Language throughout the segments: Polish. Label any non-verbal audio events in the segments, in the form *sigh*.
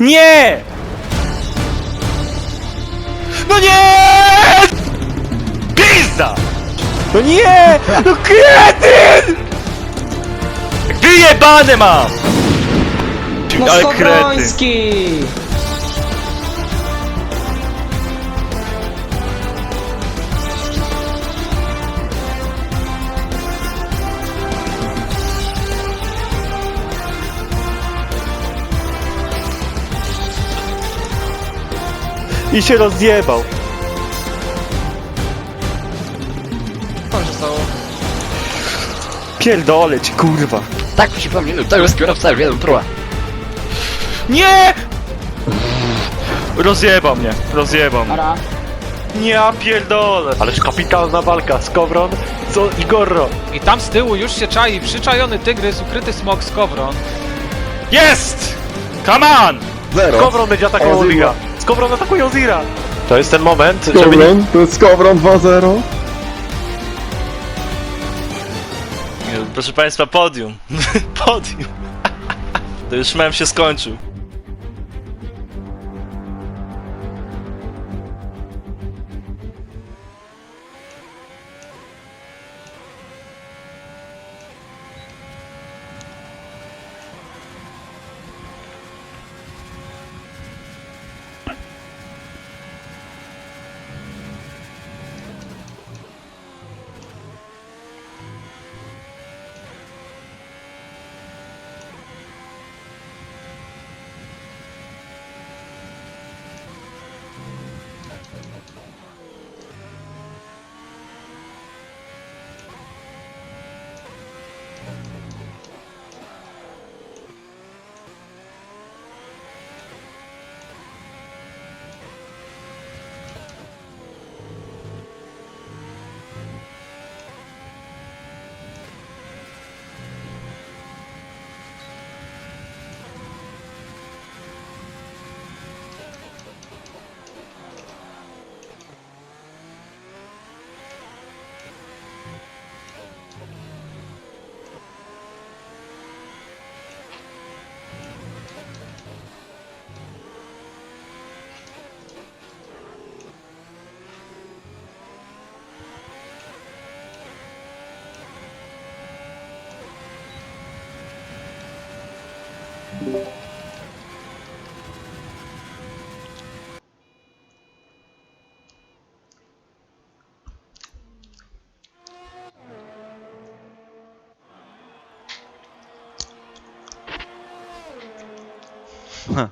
Nie! No nie! Pizda! No nie! No kretyn! Wyjebane mam! No Ale kretyn! Skowroński! I się rozjebał. Co się stało? Pierdolę ci, kurwa. Tak przypominam, to jest kierowca wielu próba. Nie! Rozjebał mnie, rozjebał mnie. Ara. Nie, ja pierdolę. Ależ kapitalna walka, Skowron co i Gorro. I tam z tyłu już się czai przyczajony tygrys, ukryty smok z kowron. Jest! Come on! Zero. Skowron będzie atakował. Liga. Skowron atakuje Ozira. To jest ten moment, żeby... Nie... Skowron, to jest Skowron 2-0. Proszę Państwa, podium. *laughs* podium. *laughs* to już mem się skończył.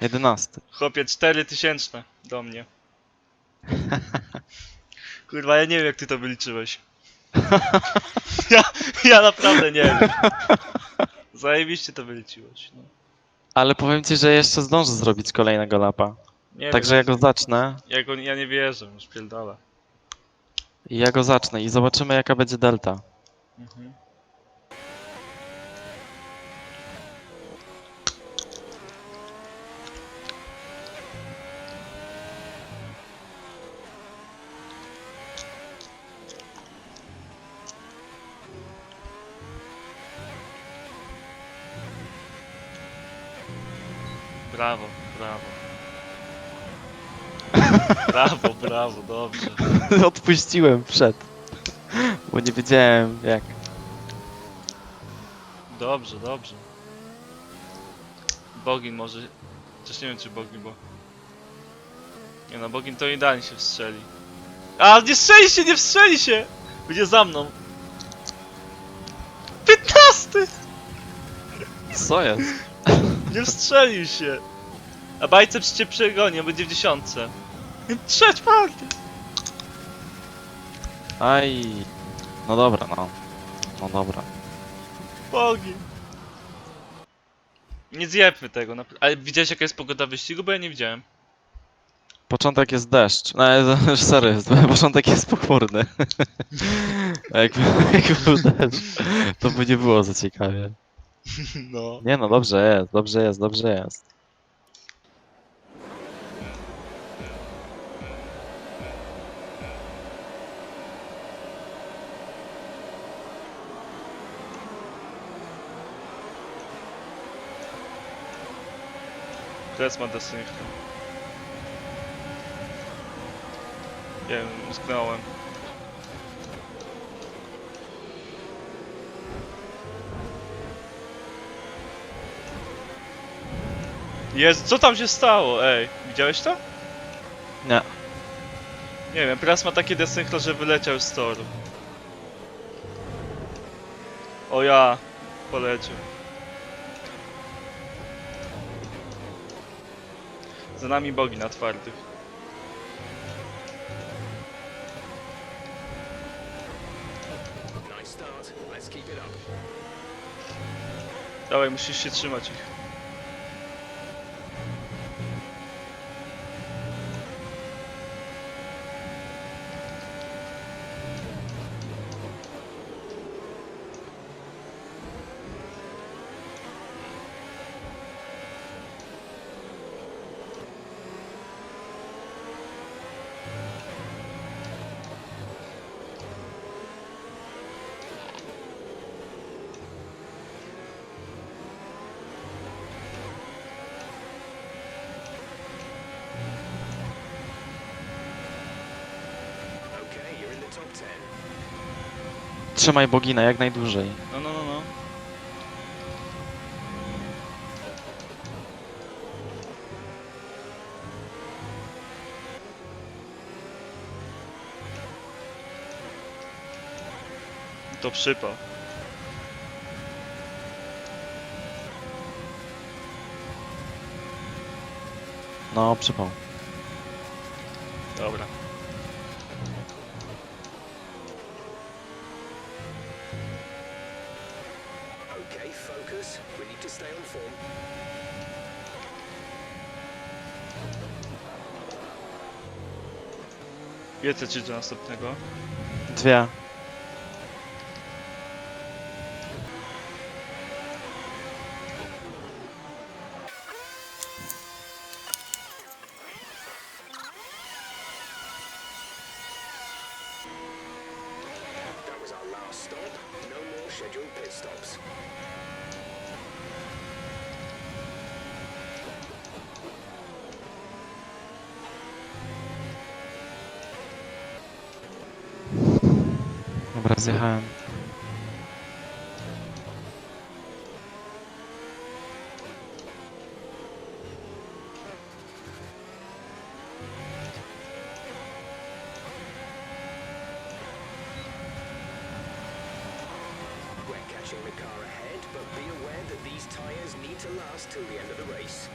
Jedenasty. Chłopie, 4000 do mnie. *laughs* Kurwa, ja nie wiem jak ty to wyliczyłeś. *laughs* ja, ja naprawdę nie wiem. *laughs* Zajebiście to wyliczyłeś. No. Ale powiem ci, że jeszcze zdążę zrobić kolejnego lapa. Nie Także ja wiem, go zacznę. ja, go, ja nie wierzę, już pierdolę. Ja go zacznę i zobaczymy jaka będzie delta. Mhm. Brawo, brawo. *laughs* Brawo, brawo, dobrze. *laughs* Odpuściłem przed. Bo nie wiedziałem jak. Dobrze, dobrze. Bogin może... Chociaż nie wiem czy Bogin, bo... Nie no, Bogin to idealnie się wstrzeli. A, nie strzeli się, nie wstrzeli się! Będzie za mną. 15! Co jest? Nie wstrzelił się! A bajceps cię przegoni, on będzie w dziesiątce. Trzeć party! Aj. No dobra, no. No dobra. Bogin! Nie zjebmy tego, napra- ale widziałeś jaka jest pogoda wyścigu? Bo ja nie widziałem. Początek jest deszcz. No, ale, *laughs* sorry, *laughs* początek jest pochmurny. *laughs* A jakby, jakby był deszcz, to by nie było za ciekawie. *laughs* No. Nie no, dobrze jest, dobrze jest, dobrze jest. Kres ma desynchro. Nie wiem, zgnąłem. Jest, co tam się stało? Ej, widziałeś to? Nie. Nie wiem, Pras ma takie desynchro, że wyleciał z toru. O ja, poleciał. Za nami bogi na twardych. Dawaj, musisz się trzymać ich. Trzymaj bogina jak najdłużej. No, no, no, no. To przypał. No, przypał. Dobra. Focus. We need to stay on form. Wiecie czy do następnego. Dwie. That was our last stop. No more scheduled pit stops. The car ahead, but be aware that these tyres need to last till the end of the race.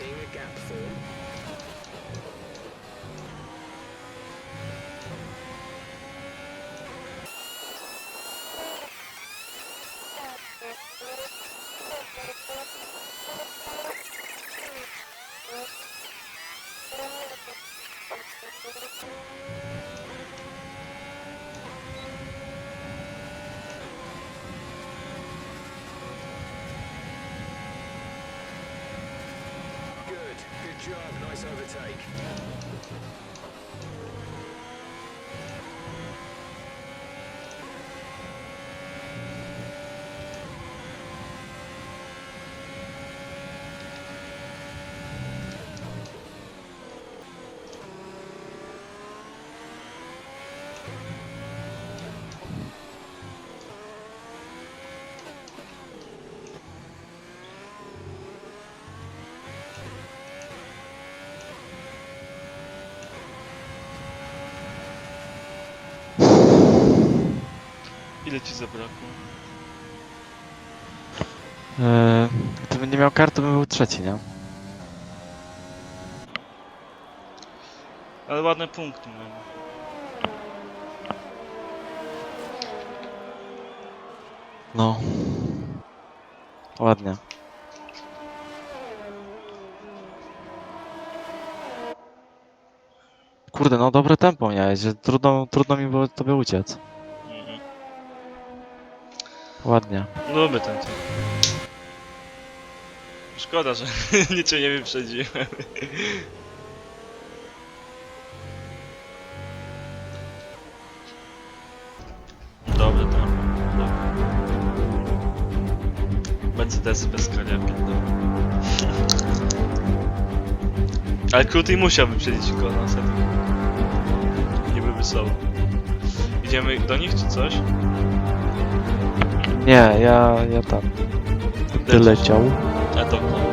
Seeing a gap form. Good. Job. Nice overtake. Ile ci zabrakło? Eee, gdybym nie miał kart, to bym był trzeci, nie? Ale ładne punkty mamy. No. Ładnie. Kurde, no dobre tempo miałeś, że trudno, trudno mi było tobie uciec. Ładnie. Lubię ten typ. Szkoda, że *laughs* niczego nie wyprzedziłem. Dobra. dobra. Mercedes bez kariapy, dobra. Ale Kruty musiał wyprzedzić go na setę. Niby wysoko. Idziemy do nich czy coś? Nie, ja, ja tam. Ty leciał. A to